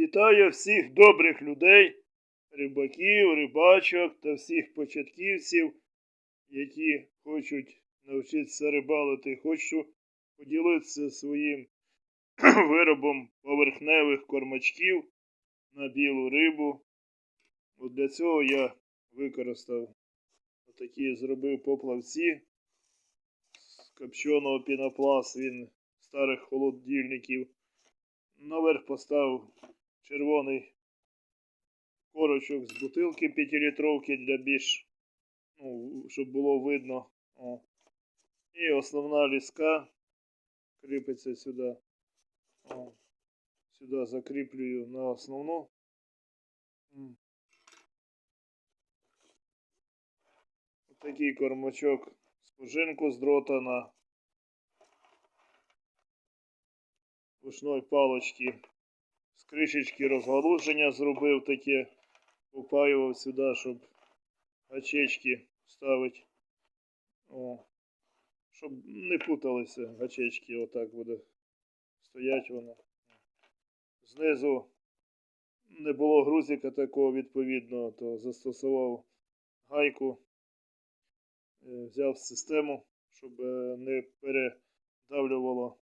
Вітаю всіх добрих людей, рибаків, рибачок та всіх початківців, які хочуть навчитися рибалити. Хочу поділитися своїм виробом поверхневих кормачків на білу рибу. От для цього я використав такі зробив поплавці з копченого пінопласт, він старих холодильників. Наверх поставив червоний корочок з бутилки 5-літровки для більш, ну, щоб було видно. О. І основна ліска кріпиться сюди. О. Сюди закріплюю на основну. М. Такий кормачок спожинку з дрота на ручної палочки. Кришечки розгалуження зробив таке, попаював сюди, щоб гачечки ставити. О. Щоб не путалися гачечки, отак буде стоять воно. Знизу не було грузика такого відповідного, то застосував гайку, е, взяв систему, щоб е, не передавлювало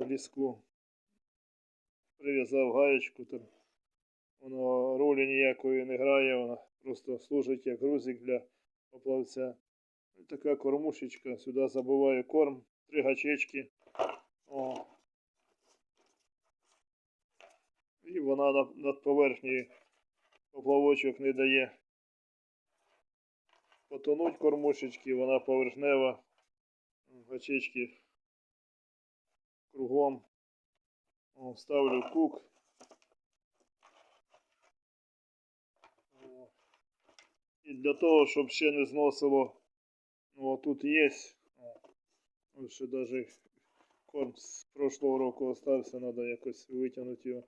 ліску. Прив'язав гаєчку, там воно ролі ніякої не грає, вона просто служить як грузик для поплавця. І така кормушечка, сюди забиваю корм, три гачечки. О. І вона над, над поверхнею поплавочок не дає потонуть кормушечки, вона поверхнева, гачечки кругом. Ставлю кук. І для того, щоб ще не зносило, ну тут є. Ще навіть корм з прошлого року остався, треба якось витягнути його.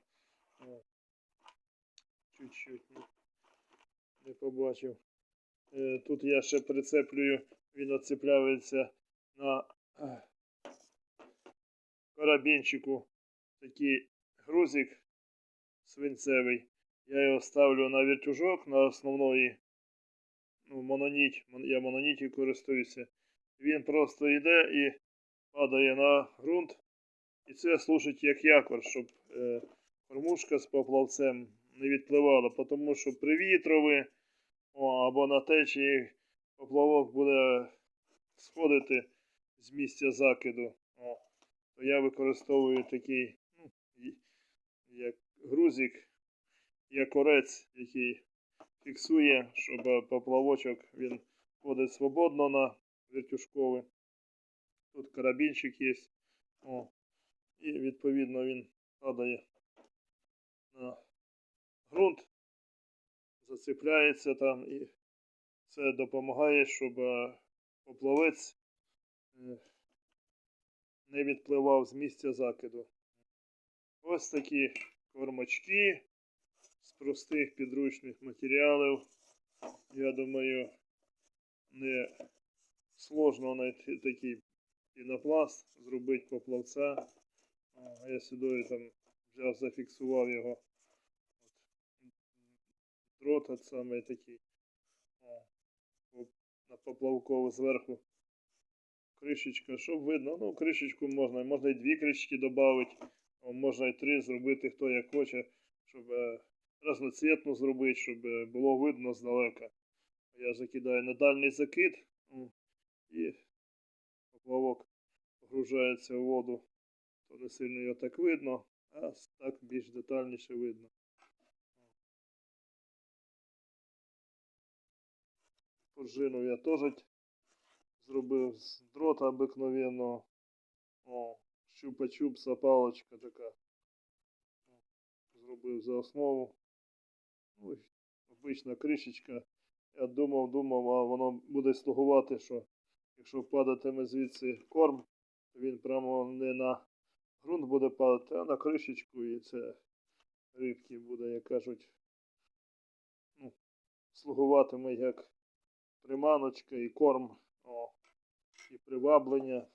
Чуть-чуть не, побачив. Е, Тут я ще прицеплюю, він оцепляється на карабінчику такий грузик свинцевий. Я його ставлю на вертюжок на основної ну, мононіть. Я мононіті користуюся. Він просто йде і падає на ґрунт. І це служить як якор, щоб е, кормушка з поплавцем не відпливала, тому що при вітрові о, або на течії поплавок буде сходити з місця закиду. О, то я використовую такий, як грузик, як орець, який фіксує, щоб е, поплавочок він ходить свободно на вертюшковий. Тут карабінчик є. О, і відповідно він падає на ґрунт, зацепляється там і це допомагає, щоб е, поплавець е, не відпливав з місця закиду. Ось такі кормачки з простих підручних матеріалів. Я думаю, не сложно знайти такий пінопласт, зробити поплавця. Я сюди там взяв, зафіксував його. От. Дрот от саме такий. На поплавкову зверху кришечка, щоб видно. Ну, кришечку можна, можна і дві кришечки додати, можна і три зробити, хто як хоче, щоб е, разноцвітну зробити, щоб е, було видно здалека. Я закидаю на дальній закид і поплавок погружається в воду, то не сильно його так видно, а так більш детальніше видно. Пружину я теж зробив з дрота обикновенного. Щупа-чупса палочка така. Зробив за основу. Ось, обична кришечка. Я думав, думав, а воно буде слугувати, що якщо падатиме звідси корм, то він прямо не на ґрунт буде падати, а на кришечку і це рибки буде, як кажуть, ну, слугуватиме як приманочка і корм, о, і приваблення.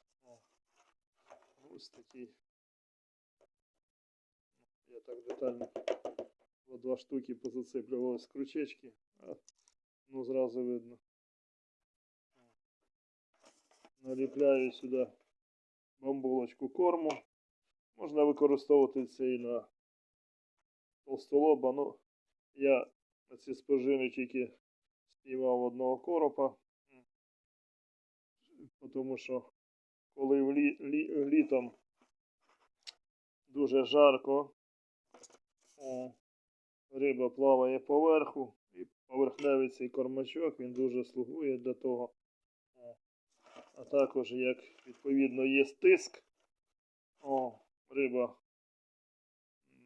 О. Ось такий. я так детально. По два штуки позацеплювалось крючечки, а, ну зразу видно. Наліпляю сюди бамбулочку корму. Можна використовувати це і на толстолоба. Ну, я на ці спожини тільки спіймав одного коропа. Тому що коли в лі, лі, літом дуже жарко, о, риба плаває поверху, і поверхневий цей кормачок він дуже слугує для того. О, а також як відповідно є тиск, о, риба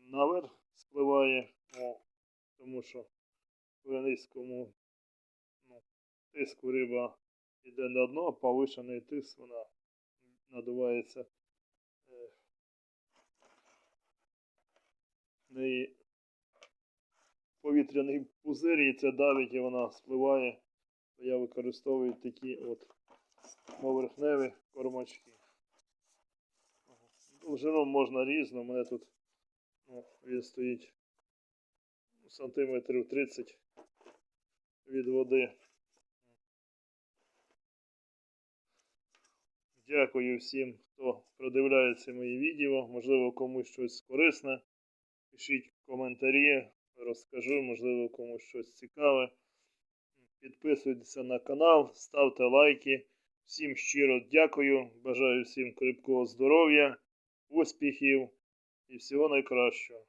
наверх спливає, о, тому що при низькому ну, тиску риба йде на дно, повишений тиск вона надувається. е, неї повітряний пузир, і це давить і вона спливає. Я використовую такі от поверхневі кормачки. Довжину можна різно, у мене тут ну, він стоїть сантиметрів 30 від води. Дякую всім, хто продивляється мої відео. Можливо, комусь щось корисне. Пишіть коментарі, розкажу, можливо, комусь щось цікаве. Підписуйтеся на канал, ставте лайки. Всім щиро дякую. Бажаю всім крепкого здоров'я, успіхів і всього найкращого.